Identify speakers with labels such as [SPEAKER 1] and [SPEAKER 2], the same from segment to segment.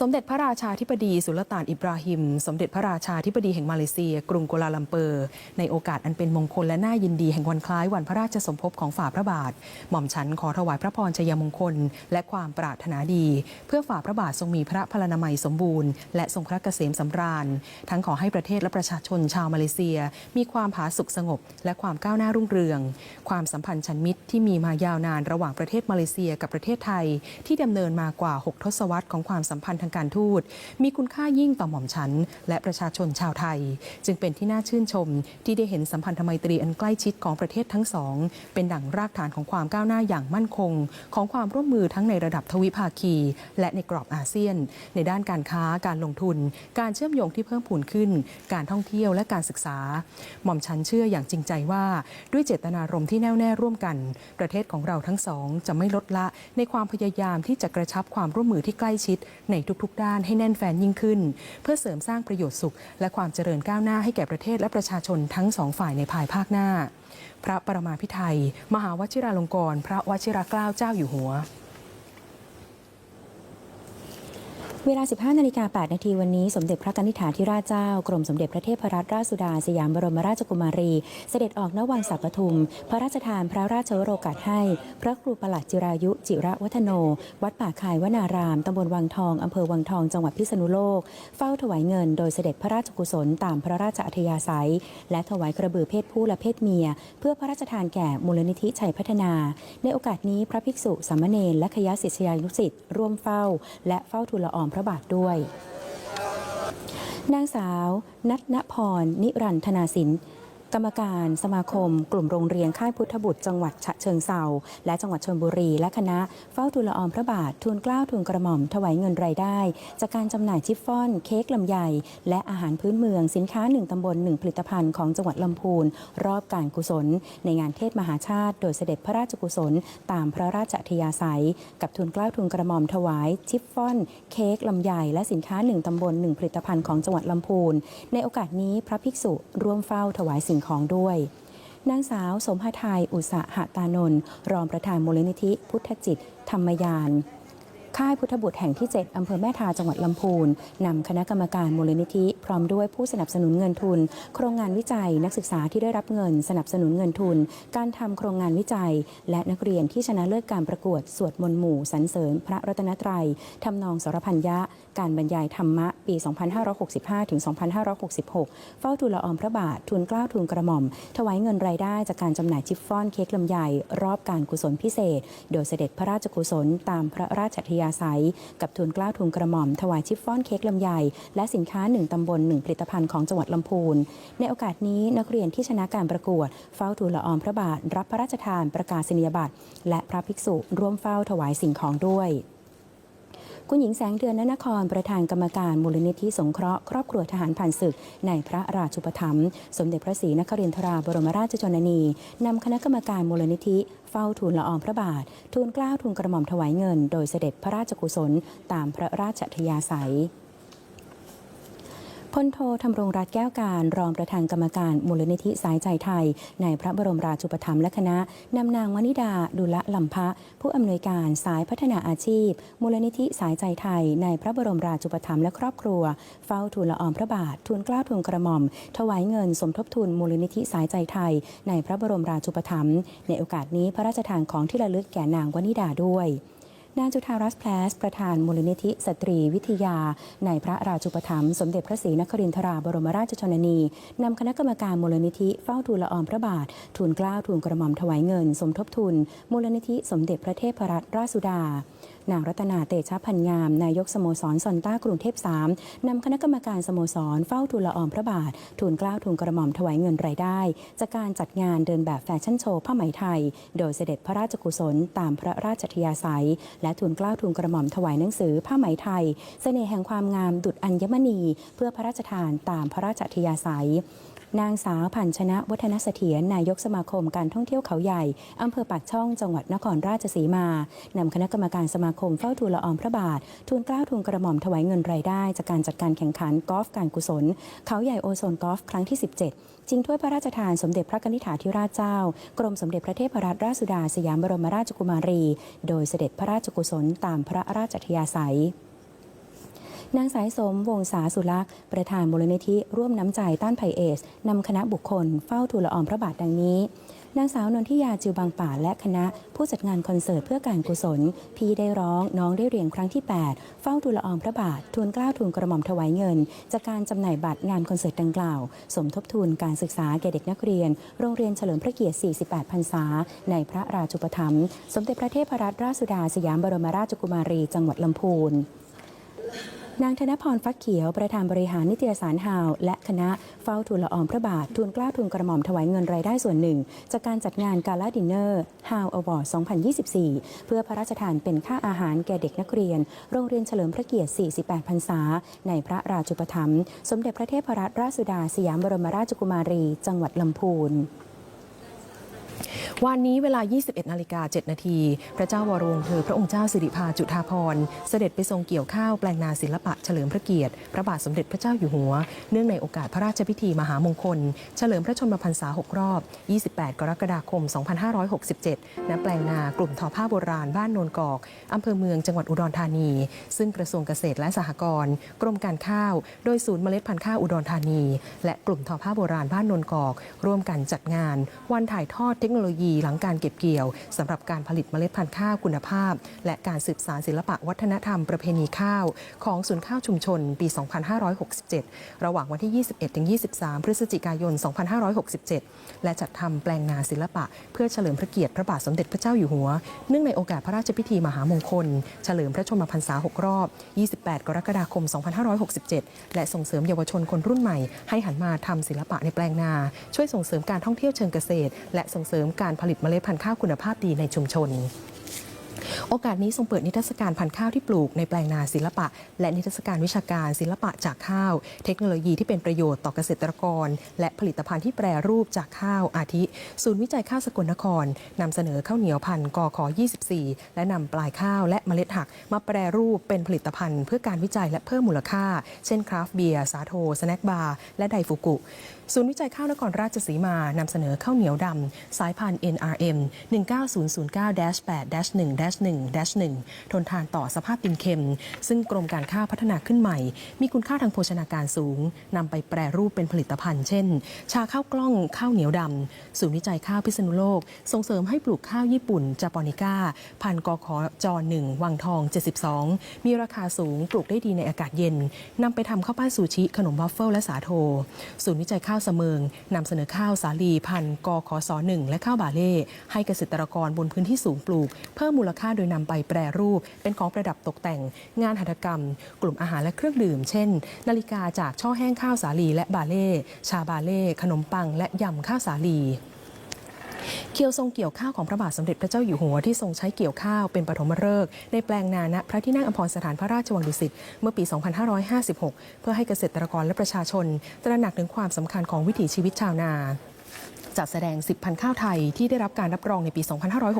[SPEAKER 1] สมเด็จพระราชาธิบดีสุลต่านอิบราฮิม สมเด็จพระราชาธิบดีแห่งมาเลเซีย กรุงกัวลาลัมเปอร์ ในโอกาสอันเป็นมงคลและน่ายินดีแห่งวันคล้ายวันพระราชสมภพของฝ่าพระบาท หม่อมฉันขอถวายพระพรชัยมงคล และความปรารถนาดี เพื่อฝ่าพระบาททรงมีพระพลานามัยสมบูรณ์ และทรงพระเกษมสำราญ ทั้งขอให้ประเทศและประชาชนชาวมาเลเซีย มีความผาสุกสงบ และความก้าวหน้ารุ่งเรือง ความสัมพันธ์ชันมิตรที่มีมายาวนานระหว่างประเทศมาเลเซียกับประเทศไทย ที่ดำเนินมากว่า 6 ทศวรรษของความสัมพันธ์างการทูต มีคุณค่ายิ่งต่อหม่อมฉัน และประชาชนชาวไทย จึงเป็นที่น่าชื่นชม ที่ได้เห็นสัมพันธไมตรีอันใกล้ชิดของประเทศทั้งสอง เป็นดั่งรากฐานของความก้าวหน้าอย่างมั่นคง ของความร่วมมือทั้งในระดับทวิภาคี และในกรอบอาเซียน ในด้านการค้าการลงทุน การเชื่อมโยงที่เพิ่มพูนขึ้น การท่องเที่ยวและการศึกษา หม่อมฉันเชื่ออย่างจริงใจว่า ด้วยเจตนารมณ์ที่แน่วแน่ร่วมกัน ประเทศของเราทั้งสองจะไม่ลดละในความพยายามที่จะกระชับความร่วมมือที่ใกล้ชิดในทุกๆ ด้านให้แน่นแฟนยิ่งขึ้น เพื่อเสริมสร้างประโยชน์สุข และความเจริญก้าวหน้าให้แก่ประเทศและประชาชนทั้งสองฝ่ายในภายภาคหน้า พระประมาพิไทยมหาวชิราลงกรณ์พระวชิรเกล้าเจ้าอยู่หัว
[SPEAKER 2] เวลา 15 นาฬิกา 8 นาทีวันนี้ สมเด็จพระกนิษฐาธิราชเจ้า กรมสมเด็จพระเทพรัตนราชสุดา สยามบรมราชกุมารี เสด็จออกนวังสัปทุม พระราชทานพระราชวโรกาสให้ พระครูประหลัดจิรายุ จิระวัฒโน วัดป่าคายวนาราม ตำบลวังทอง อำเภอวังทอง จังหวัดพิษณุโลก เฝ้าถวายเงิน โดยเสด็จพระราชกุศลตามพระราชอัธยาศัย และถวายกระบือเพศผู้และเพศเมีย เพื่อพระราชทานแก่มูลนิธิชัยพัฒนา ในโอกาสนี้พระภิกษุสามเณรและคยาศิษยานุศิษย์ร่วมเฝ้า และเฝ้าทูลละอองพระบาทด้วย นางสาว นัทณพร นิรันธนาสิน รรมการสมาคม กลุ่มโรงเรียนค่ายพุทธบุตรจังหวัดฉะเชิงเซาและจังหวัดชลบุรี และคณะเฝ้าทูลอองพระบาททูลเกล้าทูลกระหม่อมถวายเงินรายได้ จากการจำหน่ายชิฟฟ่อน เค้กลำไย และอาหารพื้นเมืองสินค้าหนึ่งตำบลหนึ่งผลิตภัณฑ์ของจังหวัดลำพูน รอบการกุศล ในงานเทศมหาชาติ โดยเสด็จพระราชกุศล ตามพระราชอัธยาศัย กับทูลเกล้าทูลกระหม่อมถวายชิฟฟ่อน เค้กลำไยและสินค้าหนึ่งตำบลหนึ่งผลิตภัณฑ์ของจังหวัดลำพูนในโอกาสนี้พระภิกษุร่วมเฝ้าถวายสิ่งของด้วยนางสาวสมหทัยอุตสาหตานนท์รองประธานมูลนิธิพุทธจิต ธรรมยาน ค่ายพุทธบุตรแห่งที่ 7 อำเภอแม่ทาจังหวัดลำพูนนำคณะกรรมการมูลนิธิ พร้อมด้วยผู้สนับสนุนเงินทุน โครงงานวิจัยนักศึกษาที่ได้รับเงิน สนับสนุนเงินทุน การทำโครงงานวิจัย และนักเรียนที่ชนะเลิศการประกวดสวดมนต์หมู่สรรเสริญพระรัตนตรัยทำนองสรพัญญะ การบรรยายธรรมะปี 2565ถึง2566 เฝ้าทูลละอองพระบาททูลเกล้าทูลกระหม่อม ถวายเงินรายได้จากการจำหน่ายชิฟฟ่อนเค้กลำไยรอบการกุศลพิเศษ โดยเสด็จพระราชกุศลตามพระราชอัธยาศัย กับทูลเกล้าทูลกระหม่อมถวายชิฟฟ่อนเค้กลำไยและสินค้าหนึ่งตำบลหนึ่งผลิตภัณฑ์ของจังหวัดลำพูน ในโอกาสนี้นักเรียนที่ชนะการประกวด เฝ้าทูลละอองพระบาท รับพระราชทานประกาศนียบัตร และพระภิกษุร่วมเฝ้าถวายสิ่งของด้วยคุณหญิงแสงเดือนนนครประธานกรรมการมูลนิธิสงเคราะห์ครอบครัวทหารผ่านศึก ในพระราชุปถัมภ์สมเด็จพระศรีนครินทราบรมราชชนนีนำคณะกรรมการมูลนิธิเฝ้าทูลละอองพระบาท ทูลเกล้าทูลกระหม่อมถวายเงิน โดยเสด็จพระราชกุศล ตามพระราชอัธยาศัย พลโทธำรงรัตแก้วการ รองประธานกรรมการมูลนิธิสายใจไทย ในพระบรมราชูปถัมภ์และคณะนำนางวนิดาดุละลำพะ ผู้อำนวยการสายพัฒนาอาชีพ มูลนิธิสายใจไทย ในพระบรมราชูปถัมภ์และครอบครัว เฝ้าทูลละอองพระบาททูลเกล้าทูลกระหม่อม ถวายเงินสมทบทุนมูลนิธิสายใจไทย ในพระบรมราชูปถัมภ์ในโอกาสนี้พระราชทานของที่ระลึกแก่นางวนิดาด้วย นางจุธารัสแพลสประธานมูลนิธิสตรีวิทยา ในพระราชูปถัมภ์สมเด็จพระศรีนครินทราบรมราชชนนีนำคณะกรรมการมูลนิธิเฝ้าทูลละอองพระบาททูลเกล้าทูลกระหม่อมถวายเงิน สมทบทุน มูลนิธิสมเด็จพระเทพรัตนราชสุดา นางรัตนาเตชะพันงาม นายกสโมสรซอนต้ากรุงเทพ3นำคณะกรรมการสโมสรเฝ้าทูลละอองพระบาท ทูลเกล้าทูลกระหม่อมถวายเงินรายได้ จากการจัดงานเดินแบบแฟชั่นโชว์ผ้าไหมไทย โดยเสด็จพระราชกุศลตามพระราชอัธยาศัย และทูลเกล้าทูลกระหม่อมถวายหนังสือผ้าไหมไทย เสน่ห์แห่งความงามดุจอัญมณี เพื่อพระราชทานตามพระราชอัธยาศัย นางสาวพันชนะวัฒนเสถียรนายกสมาคมการท่องเที่ยวเขาใหญ่อำเภอปากช่องจังหวัดนครราชสีมานำคณะกรรมการสมาคมเฝ้าทูลละอองพระบาท ทูลเกล้าทูลกระหม่อมถวายเงินรายได้ จากการจัดการแข่งขันกอล์ฟการกุศล เขาใหญ่โอโซนกอล์ฟครั้งที่ 17ชิงถ้วยพระราชทานสมเด็จพระกนิษฐาธิราชเจ้า กรมสมเด็จพระเทพรัตนราชสุดาสยามบรมราชกุมารี โดยเสด็จพระราชกุศลตามพระราชอัธยาศัย นางสายสมวงศาสุลักษ์ประธานมูลนิธิร่วมน้ำใจต้านภัยเอสนำคณะบุคคลเฝ้าทูลละอองพระบาทดังนี้นางสาวนนทิยาจิวบางป่าและคณะ ผู้จัดงานคอนเสิร์ตเพื่อการกุศล พี่ได้ร้องน้องได้เรียงครั้งที่ 8 เฝ้าทูลละอองพระบาททูลกล้าวทูลกระหม่อมถวายเงิน จากการจำหน่ายบัตรงานคอนเสิร์ตดังกล่าว สมทบทุนการศึกษาแก่เด็กนักเรียน โรงเรียนเฉลิมพระเกียรติ 48 พรรษา ในพระราชุปถัมภ์สมเด็จพระเทพรัตนราชสุดาสยามบรมราชกุมารีจังหวัดลำพูน นางธนพรฟักเขียวประธานบริหารนิตยสารฮาว และคณะเฝ้าทูลละอองพระบาททูลกล้าทูลกระหม่อมถวายเงินรายได้ส่วนหนึ่ง จากการจัดงานกาลาดินเนอร์ฮาวอวอร์ด2024 เพื่อพระราชทานเป็นค่าอาหารแก่เด็กนักเรียน โรงเรียนเฉลิมพระเกียรติ 48 พรรษา ในพระราชุปถัมภ์สมเด็จพระเทพรัตนราชสุดาสยามบรมราชกุมารี จังหวัดลำพูน
[SPEAKER 1] วันนี้เวลา 21 นาฬิกา 7 นาที พระเจ้าวรวงเธอพระองค์เจ้าสิริภาจุฑาภรณ์เสด็จไปทรงเกี่ยวข้าวแปลงนาศิลปะเฉลิมพระเกียรติ พระบาทสมเด็จพระเจ้าอยู่หัว เนื่องในโอกาสพระราชพิธีมหามงคล เฉลิมพระชนมพรรษา 6 รอบ 28 กรกฎาคม 2567 ณ แปลงนากลุ่มทอผ้าโบราณบ้านโนนกอก อำเภอเมืองจังหวัดอุดรธานี ซึ่งกระทรวงเกษตรและสหกรณ์กรมการข้าว โดยศูนย์เมล็ดพันธุ์ข้าวอุดรธานี และกลุ่มทอผ้าโบราณบ้านโนนกอก ร่วมกันจัดงาน วันถ่ายทอดเทคโนโลยีหลังการเก็บเกี่ยวสำหรับการผลิตเมล็ดพันธุ์ข้าวคุณภาพ และการสืบสานศิลปะวัฒนธรรมประเพณีข้าว ของศูนย์ข้าวชุมชน ปี 2567 ระหว่างวันที่ 21-23 พฤศจิกายน 2567 และจัดทำแปลงนาศิลปะ เพื่อเฉลิมพระเกียรติพระบาทสมเด็จพระเจ้าอยู่หัว เนื่องในโอกาสพระราชพิธีมหามงคล เฉลิมพระชนมพรรษา 6 รอบ 28 กรกฎาคม 2567 และส่งเสริมเยาวชนคนรุ่นใหม่ ให้หันมาทำศิลปะในแปลงนา ช่วยส่งเสริมการท่องเที่ยวเชิงเกษตร และส่งเสริมการผลิตเมล็ดพันธุ์ข้าวคุณภาพดีในชุมชนโอกาสนี้ทรงเปิดนิทรรศการพันธุ์ข้าวที่ปลูกในแปลงนาศิลปะ และนิทรรศการวิชาการศิลปะจากข้าว เทคโนโลยีที่เป็นประโยชน์ต่อเกษตรกร และผลิตภัณฑ์ที่แปรรูปจากข้าวอาทิ ศูนย์วิจัยข้าวสกลนครนำเสนอข้าวเหนียวพันธุ์กข24 และนำปลายข้าวและเมล็ดหัก มาแปรรูปเป็นผลิตภัณฑ์เพื่อการวิจัยและเพิ่มมูลค่า เช่นคราฟเบียร์สาโทสแน็คบาร์และไดฟูกุ ศูนย์วิจัยข้าวนครราชสีมานำเสนอข้าวเหนียวดำสายพันธุ์ NRM 19009-8-1-1-1 ทนทานต่อสภาพดินเค็ม ซึ่งกรมการข้าวพัฒนาขึ้นใหม่ มีคุณค่าทางโภชนาการสูงนำไปแปรรูปเป็นผลิตภัณฑ์เช่น ชาข้าวกล้องข้าวเหนียวดำศูนย์วิจัยข้าวพิษณุโลก ส่งเสริมให้ปลูกข้าวญี่ปุ่นจาปอนิก้า พันธุ์กขจ1วังทอง 72 มีราคาสูงปลูกได้ดีในอากาศเย็นนำไปทำข้าวปั้นซูชิขนมวัฟเฟิลและสาโท ศูนย์วิจัยข้าวเสมิงนำเสนอข้าวสาลีพันธุ์กขสหนึ่งและข้าวบาเล่ให้เกษตรกรบนพื้นที่สูงปลูก เพิ่มมูลค่าโดยนำไปแปรรูป เป็นของประดับตกแต่ง งานหัตถกรรม กลุ่มอาหารและเครื่องดื่ม เช่น นาฬิกาจากช่อแห้งข้าวสาลีและบาเล่ชาบาเล่ขนมปัง และยำข้าวสาลี เคียวทรงเกี่ยวข้าวของพระบาทสมเด็จพระเจ้าอยู่หัวที่ทรงใช้เกี่ยวข้าวเป็นปฐมฤกษ์ในแปลงนาณพระที่นั่งอภรสถานพระราชวังดุสิตเมื่อปี 2556 เพื่อให้เกษตรกรและประชาชน ตระหนักถึงความสำคัญของวิถีชีวิตชาวนา จัดแสดง 10 พันข้าวไทยที่ได้รับการรับรองในปี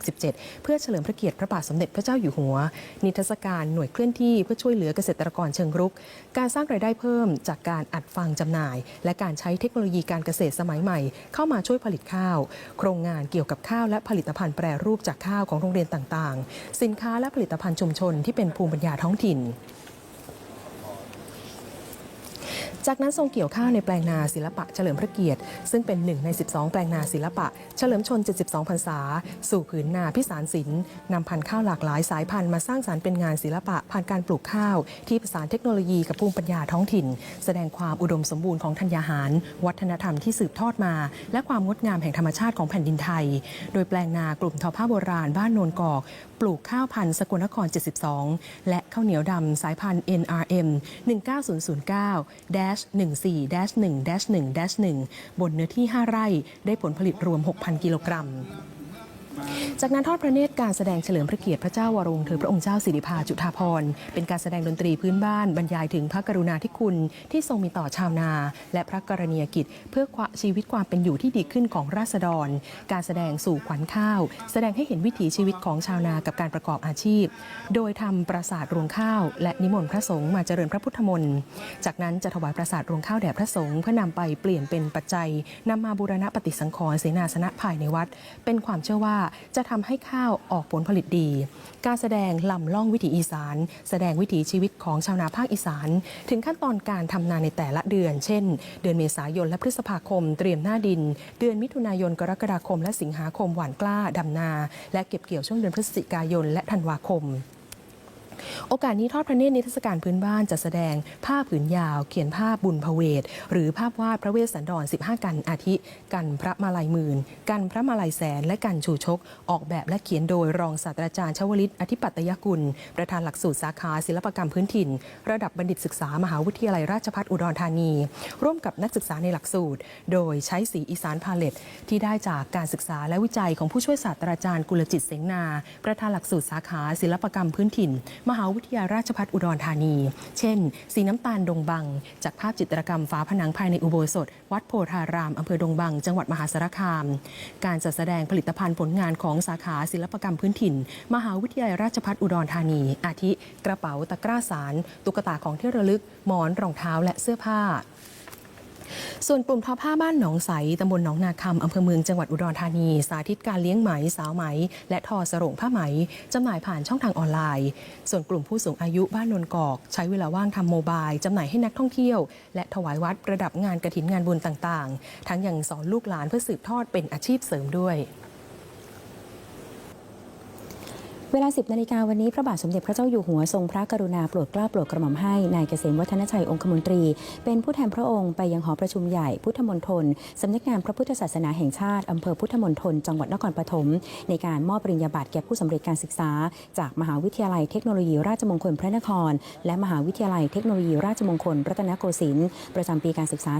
[SPEAKER 1] 2567 เพื่อเฉลิมพระเกียรติพระบาทสมเด็จพระเจ้าอยู่หัว นิทรรศการหน่วยเคลื่อนที่เพื่อช่วยเหลือเกษตรกรเชิงรุก การสร้างรายได้เพิ่มจากการอัดฟังจำหน่าย และการใช้เทคโนโลยีการเกษตรสมัยใหม่ เข้ามาช่วยผลิตข้าว โครงงานเกี่ยวกับข้าวและผลิตภัณฑ์แปรรูปจากข้าวของโรงเรียนต่างๆ สินค้าและผลิตภัณฑ์ชุมชนที่เป็นภูมิปัญญาท้องถิ่น จากนั้นทรงเกี่ยวข้าวในแปลงนาศิลปะเฉลิมพระเกียรติ ซึ่งเป็นหนึ่งใน 12 แปลงนาศิลปะ เฉลิมชน 72 พรรษา สู่ผืนนาพิสารศิลป์นำพันธุ์ข้าวหลากหลายสายพันธุ์มาสร้างสารรค์เป็นงานศิลปะผ่านการปลูกข้าว ที่ผสานเทคโนโลยีกับภูมิปัญญาท้องถิ่น แสดงความอุดมสมบูรณ์ของธัญญาหาร วัฒนธรรมที่สืบทอดมา และความงดงามแห่งธรรมชาติของแผ่นดินไทย โดยแปลงนากลุ่มทอผ้าโบราณบ้านโนนกอก ปลูกข้าวพันธุ์สกลนคร 72 และข้าวเหนียวดำสายพันธุ์ NRM 14-14-1-1-1 บนเนื้อที่ 5 ไร่ ได้ผลผลิตรวม 6,000 กิโลกรัม จากนั้นทอดพระเนตรการแสดงเฉลิมพระเกียรติพระเจ้าวรวงศ์เธอพระองค์เจ้าสิริภาจุฑาภรณ์เป็นการแสดงดนตรีพื้นบ้านบรรยายถึงพระกรุณาธิคุณที่ทรงมีต่อชาวนา และพระกรณียกิจ เพื่อชีวิตความเป็นอยู่ที่ดีขึ้นของราษฎร การแสดงสู่ขวัญข้าว แสดงให้เห็นวิถีชีวิตของชาวนากับการประกอบอาชีพ โดยทำปราสาทรวงข้าว และนิมนต์พระสงฆ์มาเจริญพระพุทธมนต์จากนั้นจะถวายปราสาทรวงข้าวแด่พระสงฆ์เพื่อนำไปเปลี่ยนเป็นปัจจัยนำมาบูรณะปฏิสังขรณ์เสนาสนะภายในวัด เป็นความเชื่อว่าจะทำให้ข้าวออกผลผลิตดี การแสดงลำล่องวิถีอีสาน แสดงวิถีชีวิตของชาวนาภาคอีสาน ถึงขั้นตอนการทำนาในแต่ละเดือน เช่น เดือนเมษายนและพฤษภาคม เตรียมหน้าดิน เดือนมิถุนายนกรกฎาคม และสิงหาคมหว่านกล้าดำนา และเก็บเกี่ยวช่วงเดือนพฤศจิกายนและธันวาคม โอกาสนี้ทอดพระเนตรนิทรรศการพื้นบ้านจะแสดงภาพผืนยาว เขียนภาพบุญพเวท หรือภาพวาดพระเวสสันดร 15 กันอาทิ กันพระมาลัยหมื่น กันพระมาลัยแสน และกันชูชก ออกแบบและเขียนโดยรองศาสตราจารย์ชวลิต อธิปัตยกุล ประธานหลักสูตรสาขาศิลปกรรมพื้นถิ่น ระดับบัณฑิตศึกษามหาวิทยาลัยราชภัฏอุดรธานี ร่วมกับนักศึกษาในหลักสูตร โดยใช้สีอีสานพาเลตที่ได้จากการศึกษาและวิจัยของผู้ช่วยศาสตราจารย์กุลจิตเสงนา ประธานหลักสูตรสาขาศิลปกรรมพื้นถิ่นมหาวิทยาลราชภัฏอุดรธานี เช่น สีน้ำตาลดงบัง จากภาพจิตรกรรมฝาผนังภายในอุโบสถ วัดโพธารามอำเภอดงบัง จังหวัดมหาสารคาม การจัดแสดงผลิตภัณฑ์ผลงานของสาขาศิลปกรรมพื้นถิ่น มหาวิทยาลัยราชภัฏอุดรธานี อาทิ กระเป๋าตะกร้าสาร ตุ๊กตาของที่ระลึก หมอนรองเท้าและเสื้อผ้า ส่วนกลุ่มทอผ้าบ้านหนองใสตำบลหนองนาคำอำเภอเมืองจังหวัดอุดรธานี สาธิตการเลี้ยงไหมสาวไหม และทอสรงผ้าไหมจำหน่ายผ่านช่องทางออนไลน์ ส่วนกลุ่มผู้สูงอายุบ้านนนกอก ใช้เวลาว่างทำโมบายจำหน่ายให้นักท่องเที่ยว และถวายวัดประดับงานกระถินงานบุญต่างๆ ทั้งยังสอนลูกหลานเพื่อสืบทอดเป็นอาชีพเสริมด้วย
[SPEAKER 2] เวลา 10 นาฬิกาวันนี้พระบาทสมเด็จพระเจ้าอยู่หัวทรงพระกรุณาโปรดเกล้าโปรดกระหม่อมให้นายเกษมวัฒนชัยองคมนตรี เป็นผู้แทนพระองค์ไปยังหอประชุมใหญ่พุทธมณฑลสำนักงานพระพุทธศาสนาแห่งชาติอำเภอพุทธมณฑลจังหวัดนครปฐมในการมอบปริญญาบัตรแก่ผู้สำเร็จการศึกษา จากมหาวิทยาลัยเทคโนโลยีราชมงคลพระนคร และมหาวิทยาลัยเทคโนโลยีราชมงคลรัตนโกสินทร์ประจำปีการศึกษา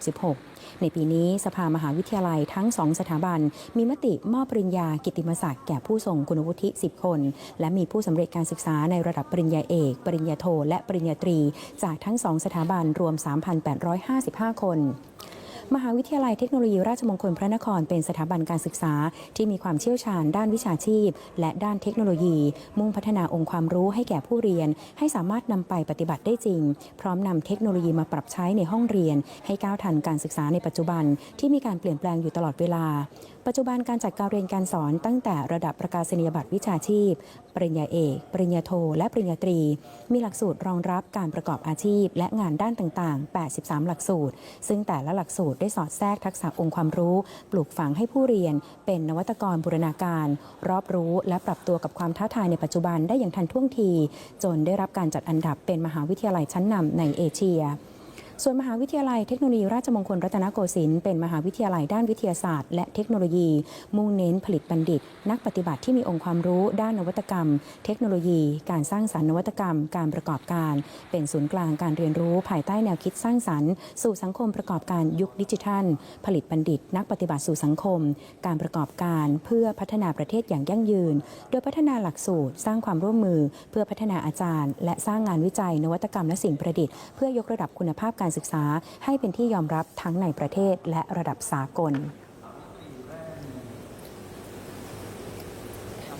[SPEAKER 2] 2566 ในปีนี้สภามหาวิทยาลัยทั้งสองสถาบัน มีมติมอบปริญญากิตติมศักดิ์แก่ผู้ทรงคุณวุฒิ10คน และมีผู้สำเร็จการศึกษาในระดับปริญญาเอก ปริญญาโท และปริญญาตรี จากทั้งสองสถาบันรวม 3,855 คนมหาวิทยาลัยเทคโนโลยีราชมงคลพระนครเป็นสถาบันการศึกษาที่มีความเชี่ยวชาญด้านวิชาชีพ และด้านเทคโนโลยี มุ่งพัฒนาองค์ความรู้ให้แก่ผู้เรียน ให้สามารถนำไปปฏิบัติได้จริง พร้อมนำเทคโนโลยีมาปรับใช้ในห้องเรียน ให้ก้าวทันการศึกษาในปัจจุบันที่มีการเปลี่ยนแปลงอยู่ตลอดเวลา ปัจจุบันการจัดการเรียนการสอนตั้งแต่ระดับประกาศนียบัตรวิชาชีพ ปริญญาเอก ปริญญาโท และปริญญาตรี มีหลักสูตรรองรับการประกอบอาชีพ และงานด้านต่างๆ 83 หลักสูตร ซึ่งแต่ละหลักสูตรได้สอดแทรกทักษะองค์ความรู้ ปลูกฝังให้ผู้เรียน เป็นนวัตกรบูรณาการ รอบรู้ และปรับตัวกับความท้าทายในปัจจุบันได้อย่างทันท่วงที จนได้รับการจัดอันดับเป็นมหาวิทยาลัยชั้นนำในเอเชีย ส่วนมหาวิทยาลัยเทคโนโลยีราชมงคลรัตนโกสินทร์เป็นมหาวิทยาลัยด้านวิทยาศาสตร์ และเทคโนโลยี มุ่งเน้นผลิตบัณฑิต นักปฏิบัติที่มีองค์ความรู้ด้านนวัตกรรม เทคโนโลยี การสร้างสรรค์นวัตกรรม การประกอบการ เป็นศูนย์กลางการเรียนรู้ภายใต้แนวคิดสร้างสรรค์ สู่สังคมประกอบการยุคดิจิทัล ผลิตบัณฑิต นักปฏิบัติสู่สังคม การประกอบการเพื่อพัฒนาประเทศอย่างยั่งยืน โดยพัฒนาหลักสูตร สร้างความร่วมมือ เพื่อพัฒนาอาจารย์ และสร้างงานวิจัยนวัตกรรมและสิ่งประดิษฐ์เพื่อยกระดับคุณภาพการการศึกษาให้เป็นที่ยอมรับทั้งในประเทศและระดับสากล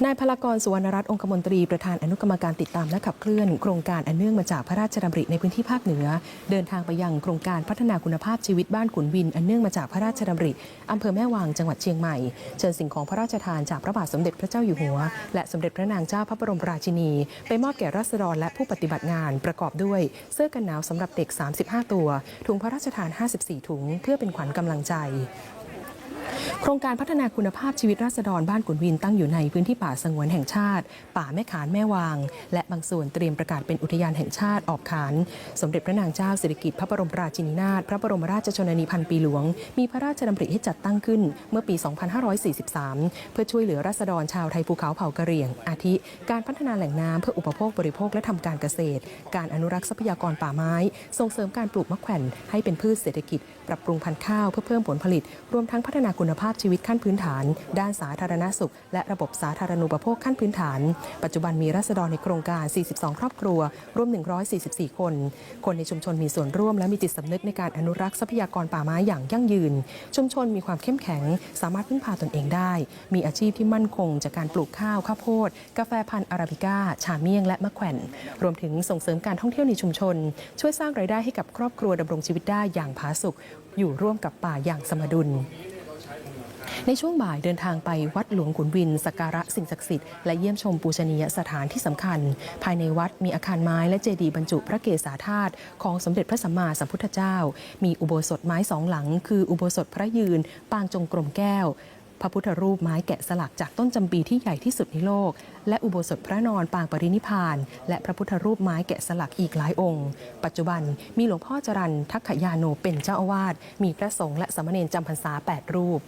[SPEAKER 1] นายพลากรสุวรรณรัตน์องคมนตรีประธานอนุกรรมการติดตามและขับเคลื่อน โครงการอันเนื่องมาจากพระราชดำริในพื้นที่ภาคเหนือ เดินทางไปยังโครงการพัฒนาคุณภาพชีวิตบ้านขุนวิน อันเนื่องมาจากพระราชดำริอำเภอแม่วางจังหวัดเชียงใหม่เชิญสิ่งของพระราชทานจากพระบาทสมเด็จพระเจ้าอยู่หัว และสมเด็จพระนางเจ้าพระบรมราชินี ไปมอบแก่ราษฎรและผู้ปฏิบัติงานประกอบด้วย เสื้อกันหนาวสำหรับเด็ก 35 ตัวถุงพระราชทาน 54 ถุง เพื่อเป็นขวัญกำลังใจ โครงการพัฒนาคุณภาพชีวิตราษฎรบ้านกุนวินตั้งอยู่ในพื้นที่ป่าสงวนแห่งชาติ ป่าแม่ขานแม่วาง และบางส่วนเตรียมประกาศเป็นอุทยานแห่งชาติออกขาน สมเด็จพระนางเจ้าสิริกิติ์พระบรมราชินีนาถพระบรมราชชนนีพันปีหลวง มีพระราชดำริให้จัดตั้งขึ้นเมื่อปี 2543 เพื่อช่วยเหลือราษฎรชาวไทยภูเขาเผ่ากะเหรี่ยง อาทิ การพัฒนาแหล่งน้ำเพื่ออุปโภคบริโภคและทำการเกษตร การอนุรักษ์ทรัพยากรป่าไม้ ส่งเสริมการปลูกมะแขวนให้เป็นพืชเศรษฐกิจ ปรับปรุงพันธุ์ข้าวเพื่อเพิ่มผลผลิต รวมทั้งพัฒนาคุณภาพชีวิตขั้นพื้นฐาน ด้านสาธารณสุข และระบบสาธารณูปโภคขั้นพื้นฐาน ปัจจุบันมีราษฎรในโครงการ 42 ครอบครัว รวม 144 คน คนในชุมชนมีส่วนร่วม และมีจิตสำนึกในการอนุรักษ์ทรัพยากรป่าไม้อย่างยั่งยืน ชุมชนมีความเข้มแข็ง สามารถพึ่งพาตนเองได้ มีอาชีพที่มั่นคง จากการปลูกข้าวข้าวโพด กาแฟพันธุ์อาราบิก้า ชาเมี่ยง และมะแขวนรวมถึงส่งเสริมการท่องเที่ยวในชุมชน ช่วยสร้างรายได้ให้กับครอบครัวดำรงชีวิตได้อย่างผาสุก อยู่ร่วมกับป่าอย่างสมดุล ในช่วงบ่ายเดินทางไปวัดหลวงขุนวินสักการะสิ่งศักดิ์สิทธิ์และเยี่ยมชมปูชนียสถานที่สำคัญ ภายในวัดมีอาคารไม้และเจดีย์บรรจุพระเกศาธาตุของสมเด็จพระสัมมาสัมพุทธเจ้า มีอุโบสถไม้สองหลัง คืออุโบสถพระยืน ปางจงกรมแก้ว พระพุทธรูปไม้แกะสลักจากต้นจำปีที่ใหญ่ที่สุดในโลก และอุโบสถพระนอนปางปรินิพาน และพระพุทธรูปไม้แกะสลักอีกหลายองค์ ปัจจุบันมีหลวงพ่อจรันทักขยาโนเป็นเจ้าอาวาสมีพระสงฆ์และสมเณรจำพรรษา 8 รูป